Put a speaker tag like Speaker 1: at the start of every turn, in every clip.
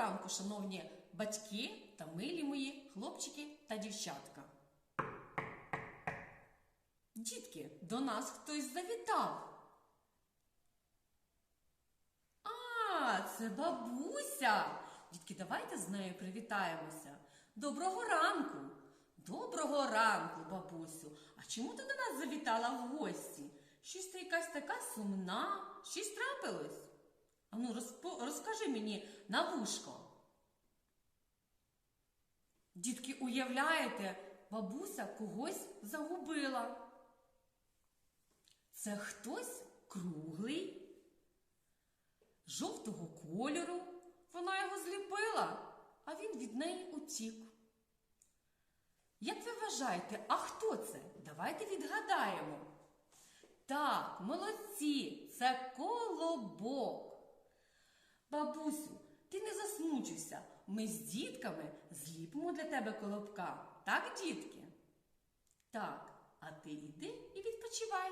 Speaker 1: ранку, шановні батьки та милі мої хлопчики та дівчатка. Дітки, до нас хтось завітав. А, це бабуся. Дітки, давайте з нею привітаємося. Доброго ранку. Доброго ранку, бабусю. А чому ти до нас завітала в гості? Щось ти якась така сумна, щось трапилось? Ану, розпо- розкажи мені на вушко. Дітки, уявляєте, бабуся когось загубила. Це хтось круглий, жовтого кольору. Вона його зліпила, а він від неї утік. Як ви вважаєте, а хто це? Давайте відгадаємо. Так, молодці, це колобок. Бабусю, ти не засмучуйся. Ми з дітками зліпимо для тебе колобка. Так, дітки? Так, а ти йди і відпочивай.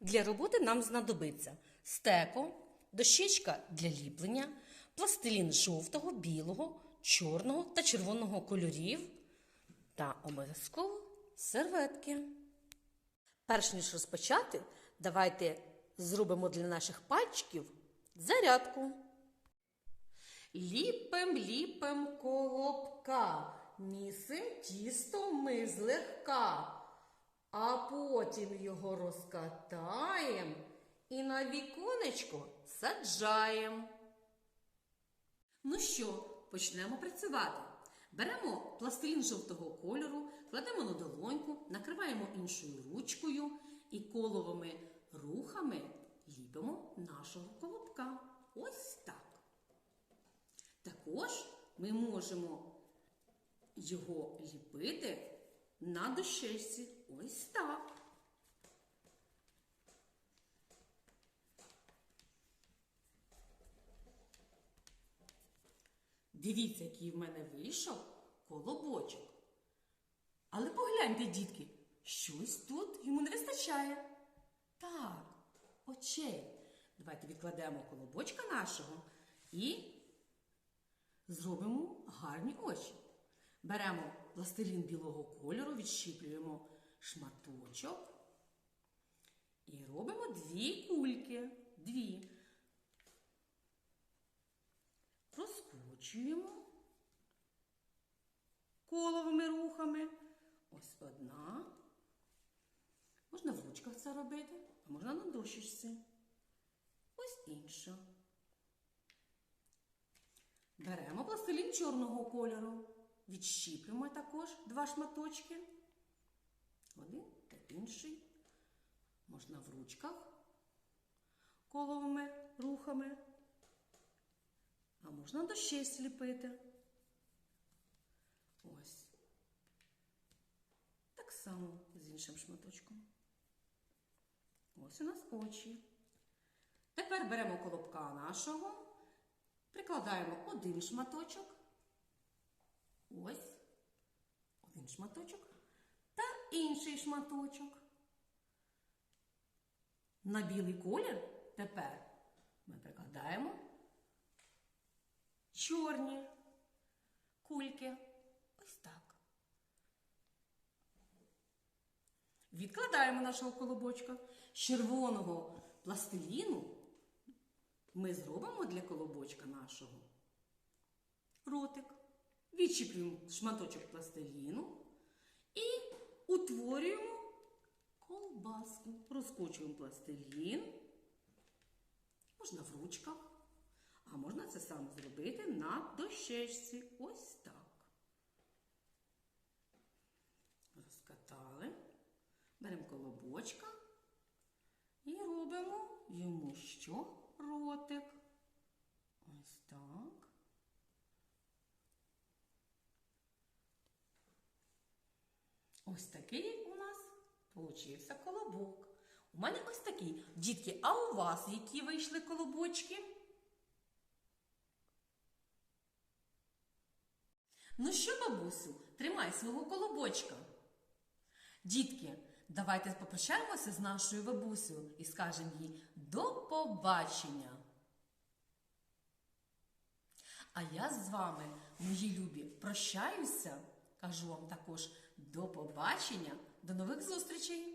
Speaker 1: Для роботи нам знадобиться стеко, дощечка для ліплення, пластилін жовтого, білого, чорного та червоного кольорів та обов'язково серветки. Перш ніж розпочати, давайте зробимо для наших пальчиків зарядку. Ліпем, ліпем колобка, місим тісто ми злегка, а потім його розкатаєм і на віконечко саджаєм. Ну що, почнемо працювати. Беремо пластилін жовтого кольору, кладемо на долоньку, накриваємо іншою ручкою і коловими рухами ліпимо нашого колобка. Ось так. Також ми можемо його ліпити на дощечці. Ось так. Дивіться, який в мене вийшов колобочок. Але погляньте, дітки, щось тут йому не вистачає. Так, очей. Давайте відкладемо колобочка нашого і зробимо гарні очі. Беремо пластилін білого кольору, відщіплюємо шматочок і робимо дві кульки. Дві. Розкручуємо коловими рухами. Ось одна. Ручках це робити, а можна на дощечці. Ось інша. Беремо пластилін чорного кольору. Відщіплюємо також два шматочки. Один та інший. Можна в ручках коловими рухами. А можна дощечці ліпити. Ось. Так само з іншим шматочком. Ось у нас очі. Тепер беремо колобка нашого, прикладаємо один шматочок. Ось. Один шматочок. Та інший шматочок. На білий колір тепер ми прикладаємо чорні кульки. Ось так. Відкладаємо нашого колобочка. З червоного пластиліну ми зробимо для колобочка нашого ротик. Відчіплюємо шматочок пластиліну і утворюємо колбаску. Розкочуємо пластилін. Можна в ручках. А можна це саме зробити на дощечці. Ось так. Беремо колобочка і робимо йому що? Ротик. Ось так. Ось такий у нас получився колобок. У мене ось такий. Дітки, а у вас які вийшли колобочки? Ну що, бабусю, тримай свого колобочка. Дітки, давайте попрощаємося з нашою бабусею і скажемо їй до побачення. А я з вами, мої любі, прощаюся. Кажу вам також до побачення, до нових зустрічей!